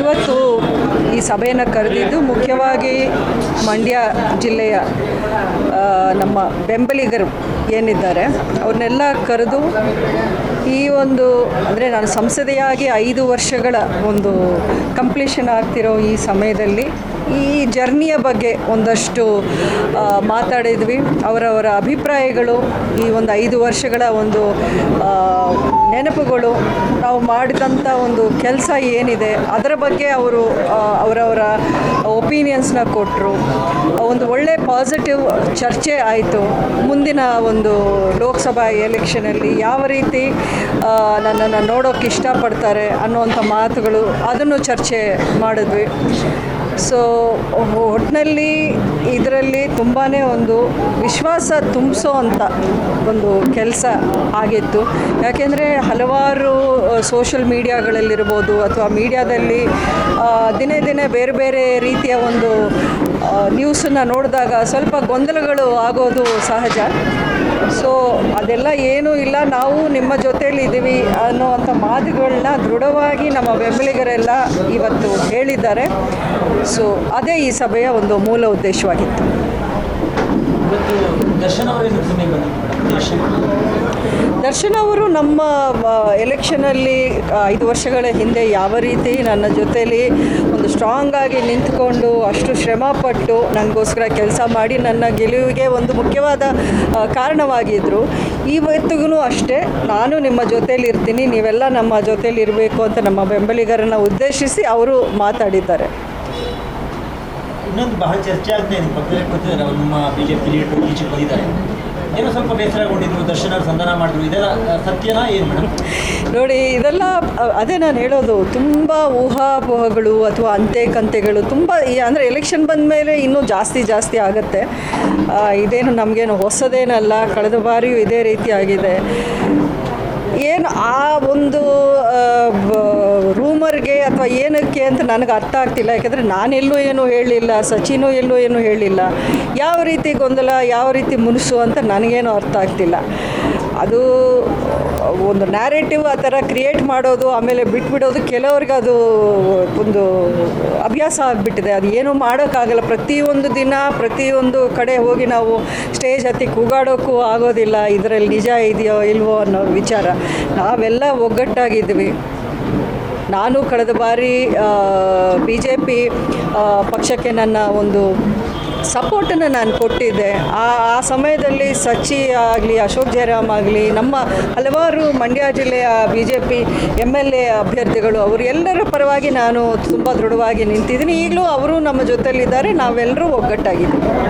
ಇವತ್ತು ಈ ಸಭೆಯನ್ನು ಕರೆದಿದ್ದು ಮುಖ್ಯವಾಗಿ ಮಂಡ್ಯ ಜಿಲ್ಲೆಯ ನಮ್ಮ ಬೆಂಬಲಿಗರು ಏನಿದ್ದಾರೆ, ಅವ್ರನ್ನೆಲ್ಲ ಕರೆದು ಈ ಒಂದು, ಅಂದರೆ ನಾನು ಸಂಸದೆಯಾಗಿ ಐದು ವರ್ಷಗಳ ಒಂದು ಕಂಪ್ಲೀಷನ್ ಆಗ್ತಿರೋ ಈ ಸಮಯದಲ್ಲಿ ಈ ಜರ್ನಿಯ ಬಗ್ಗೆ ಒಂದಷ್ಟು ಮಾತಾಡಿದ್ವಿ. ಅವರವರ ಅಭಿಪ್ರಾಯಗಳು, ಈ ಒಂದು ಐದು ವರ್ಷಗಳ ಒಂದು ನೆನಪುಗಳು, ನಾವು ಮಾಡಿದಂಥ ಒಂದು ಕೆಲಸ ಏನಿದೆ, ಅದರ ಬಗ್ಗೆ ಅವರು ಅವರವರ ಒಪಿನಿಯನ್ಸ್ನ ಕೊಟ್ಟರು ಒಂದು ಒಳ್ಳೆ ಪಾಸಿಟಿವ್ ಚರ್ಚೆ ಆಯಿತು. ಮುಂದಿನ ಒಂದು ಲೋಕಸಭಾ ಎಲೆಕ್ಷನಲ್ಲಿ ಯಾವ ರೀತಿ ನನ್ನನ್ನು ನೋಡೋಕ್ಕೆ ಇಷ್ಟಪಡ್ತಾರೆ ಅನ್ನುವಂಥ ಮಾತುಗಳು, ಅದನ್ನು ಚರ್ಚೆ ಮಾಡಿದ್ವಿ. ಸೊ ಒಟ್ಟಿನಲ್ಲಿ ಇದರಲ್ಲಿ ತುಂಬಾ ಒಂದು ವಿಶ್ವಾಸ ತುಂಬಿಸೋ ಅಂತ ಒಂದು ಕೆಲಸ ಆಗಿತ್ತು. ಯಾಕೆಂದರೆ ಹಲವಾರು ಸೋಷಲ್ ಮೀಡಿಯಾಗಳಲ್ಲಿರ್ಬೋದು ಅಥವಾ ಮೀಡಿಯಾದಲ್ಲಿ ದಿನೇ ದಿನೇ ಬೇರೆ ಬೇರೆ ರೀತಿಯ ಒಂದು ನ್ಯೂಸನ್ನು ನೋಡಿದಾಗ ಸ್ವಲ್ಪ ಗೊಂದಲಗಳು ಆಗೋದು ಸಹಜ. ಸೊ ಅದೆಲ್ಲ ಏನೂ ಇಲ್ಲ. ನಾವು ನಿಮ್ಮ ಜೊತೆಯಲ್ಲಿ ಇದ್ದೀವಿ ಅನ್ನೋವಂಥ ಮಾತುಗಳನ್ನ ದೃಢವಾಗಿ ನಮ್ಮ ಬೆಂಬಲಿಗರೆಲ್ಲ ಇವತ್ತು ಹೇಳಿದ್ದಾರೆ. ಸೊ ಅದೇ ಈ ಸಭೆಯ ಒಂದು ಮೂಲ ಉದ್ದೇಶವಾಗಿತ್ತು. ದರ್ಶನ್ ಅವರು ನಮ್ಮ ಎಲೆಕ್ಷನಲ್ಲಿ ಐದು ವರ್ಷಗಳ ಹಿಂದೆ ಯಾವ ರೀತಿ ನನ್ನ ಜೊತೆಯಲ್ಲಿ ಒಂದು ಸ್ಟ್ರಾಂಗ್ ಆಗಿ ನಿಂತ್ಕೊಂಡು ಅಷ್ಟು ಶ್ರಮಪಟ್ಟು ನನಗೋಸ್ಕರ ಕೆಲಸ ಮಾಡಿ ನನ್ನ ಗೆಲುವಿಗೆ ಒಂದು ಮುಖ್ಯವಾದ ಕಾರಣವಾಗಿದ್ದರು ಇವತ್ತಿಗೂ ಅಷ್ಟೇ, ನಾನು ನಿಮ್ಮ ಜೊತೇಲಿ ಇರ್ತೀನಿ ನೀವೆಲ್ಲ ನಮ್ಮ ಜೊತೇಲಿ ಇರಬೇಕು ಅಂತ ನಮ್ಮ ಬೆಂಬಲಿಗರನ್ನು ಉದ್ದೇಶಿಸಿ ಅವರು ಮಾತಾಡಿದ್ದಾರೆ. ಇನ್ನೊಂದು ಬಹಳ ಚರ್ಚೆ ಆಗ್ತಾ ಇದೆ. ಪಕ್ಕದಲ್ಲಿ ನಮ್ಮ ಪಿ ಲೀಡರ್ ಈಚೆಗೆ ಬಂದಿದ್ದಾರೆ. ಏನೋ ಸ್ವಲ್ಪ ಬೇಸರಗೊಂಡಿದ್ರು ದರ್ಶನ ಸಂಧಾನ ಮಾಡಿದ್ರು. ಇದೆಲ್ಲ ಸತ್ಯನಾ ಏನು ಮೇಡಮ್? ನೋಡಿ, ಇದೆಲ್ಲ ಅದೇ ನಾನು ಹೇಳೋದು. ತುಂಬ ಊಹಾಪೋಹಗಳು ಅಥವಾ ಅಂತೆ ಕಂತೆಗಳು ತುಂಬ ಅಂದರೆ ಎಲೆಕ್ಷನ್ ಬಂದ ಮೇಲೆ ಇನ್ನೂ ಜಾಸ್ತಿ ಜಾಸ್ತಿ ಆಗುತ್ತೆ. ಇದೇನು ನಮಗೇನು ಹೊಸದೇನಲ್ಲ. ಕಳೆದ ಬಾರಿಯೂ ಇದೇ ರೀತಿ ಆಗಿದೆ. ಏನು ಆ ಒಂದು ಅಂತ ನನಗೆ ಅರ್ಥ ಆಗ್ತಿಲ್ಲ. ಯಾಕಂದರೆ ನಾನೆಲ್ಲೂ ಏನೂ ಹೇಳಲಿಲ್ಲ, ಸಚಿನೂ ಎಲ್ಲೂ ಏನೂ ಹೇಳಿಲ್ಲ ಯಾವ ರೀತಿ ಗೊಂದಲ, ಯಾವ ರೀತಿ ಮುನಿಸು ಅಂತ ನನಗೇನು ಅರ್ಥ ಆಗ್ತಿಲ್ಲ. ಅದು ಒಂದು ನ್ಯಾರೇಟಿವ್ ಆ ಥರ ಕ್ರಿಯೇಟ್ ಮಾಡೋದು, ಆಮೇಲೆ ಬಿಟ್ಬಿಡೋದು, ಕೆಲವ್ರಿಗೆ ಅದು ಒಂದು ಅಭ್ಯಾಸ ಆಗಿಬಿಟ್ಟಿದೆ. ಅದು ಏನೂ ಮಾಡೋಕ್ಕಾಗಲ್ಲ. ಪ್ರತಿಯೊಂದು ದಿನ ಪ್ರತಿಯೊಂದು ಕಡೆ ಹೋಗಿ ನಾವು ಸ್ಟೇಜ್ ಹತ್ತಿ ಕೂಗಾಡೋಕ್ಕೂ ಆಗೋದಿಲ್ಲ. ಇದರಲ್ಲಿ ನಿಜ ಇದೆಯೋ ಇಲ್ವೋ ಅನ್ನೋ ವಿಚಾರ. ನಾವೆಲ್ಲ ಒಗ್ಗಟ್ಟಾಗಿದ್ವಿ. ನಾನು ಕಳೆದ ಬಾರಿ ಬಿ ಜೆ ಪಿ ಪಕ್ಷಕ್ಕೆ ನನ್ನ ಒಂದು ಸಪೋರ್ಟನ್ನು ನಾನು ಕೊಟ್ಟಿದ್ದೆ. ಆ ಆ ಸಮಯದಲ್ಲಿ ಸಚಿ ಆಗಲಿ, ಅಶೋಕ್ ಜಯರಾಮ್ ಆಗಲಿ, ನಮ್ಮ ಹಲವಾರು ಮಂಡ್ಯ ಜಿಲ್ಲೆಯ B J P M L A ಅಭ್ಯರ್ಥಿಗಳು, ಅವರು ಎಲ್ಲರ ಪರವಾಗಿ ನಾನು ತುಂಬ ದೃಢವಾಗಿ ನಿಂತಿದ್ದೀನಿ. ಈಗಲೂ ಅವರು ನಮ್ಮ ಜೊತೆಯಲ್ಲಿದ್ದಾರೆ. ನಾವೆಲ್ಲರೂ ಒಗ್ಗಟ್ಟಾಗಿದ್ದೀವಿ.